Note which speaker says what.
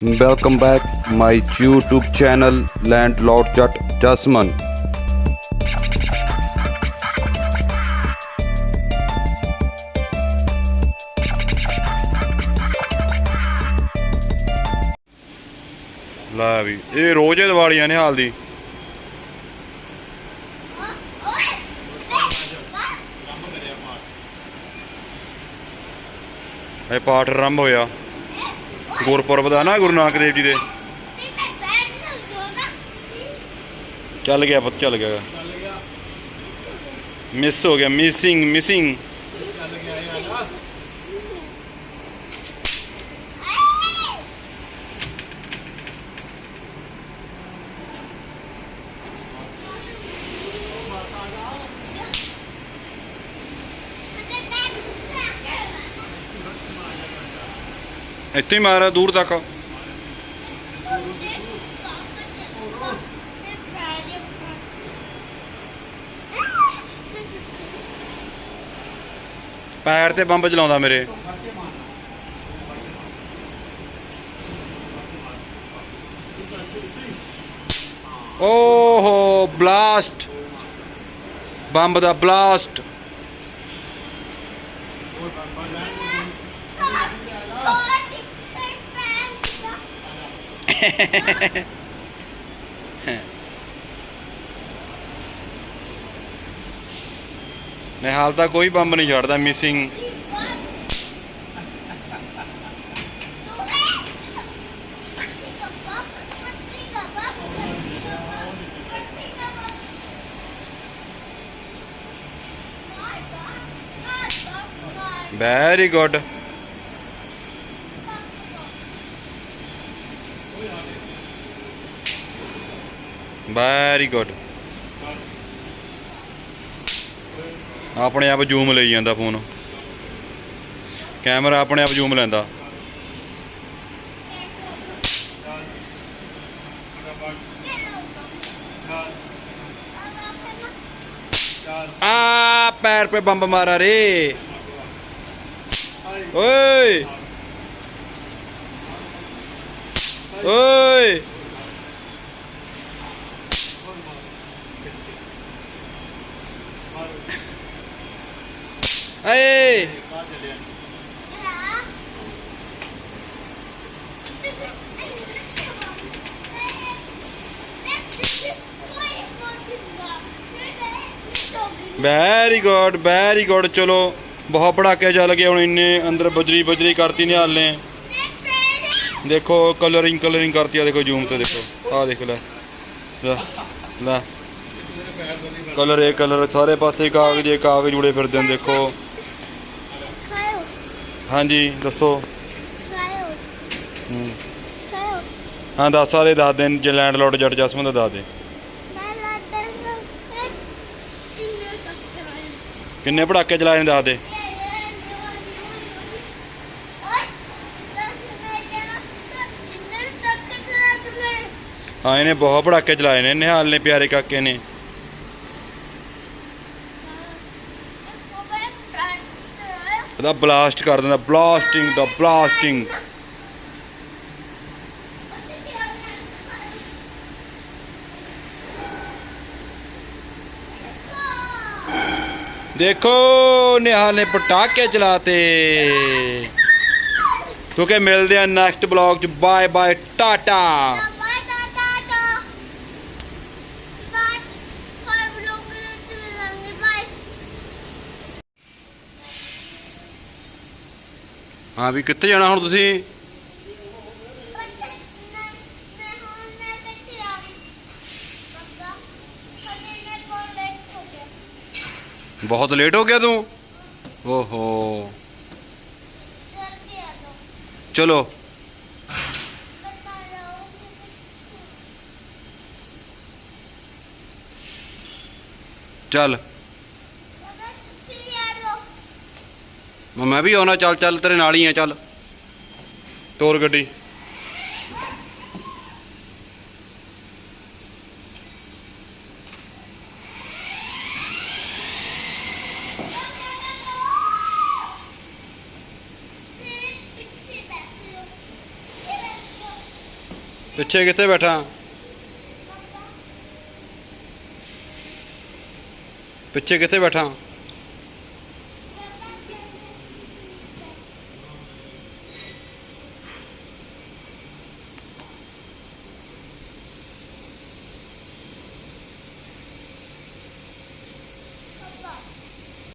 Speaker 1: Welcome back my YouTube channel landlord Jatt Jasman ਲਾ ਵੀ ਇਹ ਰੋਜ਼ੇ ਦਿਵਾਲੀਆਂ ਨੇ ਹਾਲ ਦੀ ਇਹ ਪਾਠ ਆਰੰਭ ਹੋਇਆ ਗੁਰਪੁਰਬ ਦਾ ਨਾ ਗੁਰੂ ਨਾਨਕ ਦੇਵ ਜੀ ਦੇ। ਚੱਲ ਗਿਆ ਪੁੱਤ, ਚੱਲ ਗਿਆ। ਮਿਸ ਹੋ ਗਿਆ। ਮਿਸਿੰਗ ਮਿਸਿੰਗ ਇੱਥੇ ਹੀ ਮਾਰਿਆ ਦੂਰ ਤੱਕ। ਪੈਰ ਤੇ ਬੰਬ ਚਲਾਉਂਦਾ ਮੇਰੇ। ਓਹੋ, ਬਲਾਸਟ। ਬੰਬ ਦਾ ਬਲਾਸਟ। ਨੇ ਹਾਲ ਤਾਂ ਕੋਈ ਬੰਬ ਨਹੀਂ ਛੱਡਦਾ missing very good very good ਆਪਣੇ ਆਪ ਜ਼ੂਮ ਲਈ ਜਾਂਦਾ ਫੋਨ ਕੈਮਰਾ ਆਪਣੇ ਆਪ ਜ਼ੂਮ ਲੈਂਦਾ। ਆ, ਪੈਰ पे ਬੰਬ ਮਾਰਾ रे ਓਏ। ਓਏ। ਏ ਵੈਰੀ ਗੁੱਡ ਵੈਰੀ ਗੁੱਡ ਚਲੋ, ਬਹੁਤ ਪੜਾਕੇ ਚੱਲ ਗਏ ਹੁਣ ਇੰਨੇ ਅੰਦਰ ਬਜਰੀ ਬਜਰੀ ਕਰਤੀ ਨੇ ਦੇਖੋ ਕਲਰਿੰਗ ਕਲਰਿੰਗ ਕਰਤੀ ਆ, ਦੇਖੋ ਜ਼ੂਮ ਤੇ ਦੇਖੋ। ਆ ਦੇਖ ਲੈ। ਲੈ ਲੈ। ਕਲਰ ਇਹ ਕਲਰ ਸਾਰੇ ਪਾਸੇ ਕਾਗਜ਼, ਇਹ ਕਾਗਜ਼ ਜੁੜੇ ਫਿਰਦੇ ਨੇ, ਦੇਖੋ। ਹਾਂਜੀ ਦੱਸੋ। ਹੂੰ। ਹਾਂ ਦੱਸ ਸਾਰੇ ਦੱਸ ਦੇਣ ਜੇ ਲੈਂਡਲੋਰਡ ਜੱਟ ਜਸਮਨ ਦਾ ਦੱਸ ਦੇ। ਕਿੰਨੇ ਪੜਾਕੇ ਚਲਾਏ ਨੇ? ਦੱਸ ਦੇ। ਹਾਂ ਇਹਨੇ ਬਹੁਤ ਪੜਾਕੇ ਚਲਾਏ ਨੇ ਨਿਹਾਲ ਨੇ ਪਿਆਰੇ ਕਾਕੇ ਨੇ। ਉਹਦਾ ਬਲਾਸਟ ਕਰ ਦਿੰਦਾ ਬਲਾਸਟਿੰਗ ਦਾ ਬਲਾਸਟਿੰਗ ਦੇਖੋ ਨਿਹਾਲ ਨੇ ਪਟਾਕੇ ਚਲਾਤੇ। ਕਿਉਂਕਿ ਮਿਲਦੇ ਆ ਨੈਕਸਟ ਬਲੌਗ ਚ। ਬਾਏ ਬਾਏ ਟਾਟਾ ਹਾਂ ਵੀ ਕਿੱਥੇ ਜਾਣਾ ਹੁਣ ਤੁਸੀਂ? ਬਹੁਤ ਲੇਟ ਹੋ ਗਿਆ ਤੂੰ? ਓਹੋ। ਚਲੋ। ਚੱਲ। ਮੈਂ ਵੀ ਆਉਣਾ, ਚੱਲ ਚੱਲ, ਤੇਰੇ ਨਾਲ ਹੀ ਆ, ਚੱਲ। ਤੋਰ ਗੱਡੀ। ਪਿੱਛੇ ਕਿੱਥੇ ਬੈਠਾ? ਪਿੱਛੇ ਕਿੱਥੇ ਬੈਠਾ?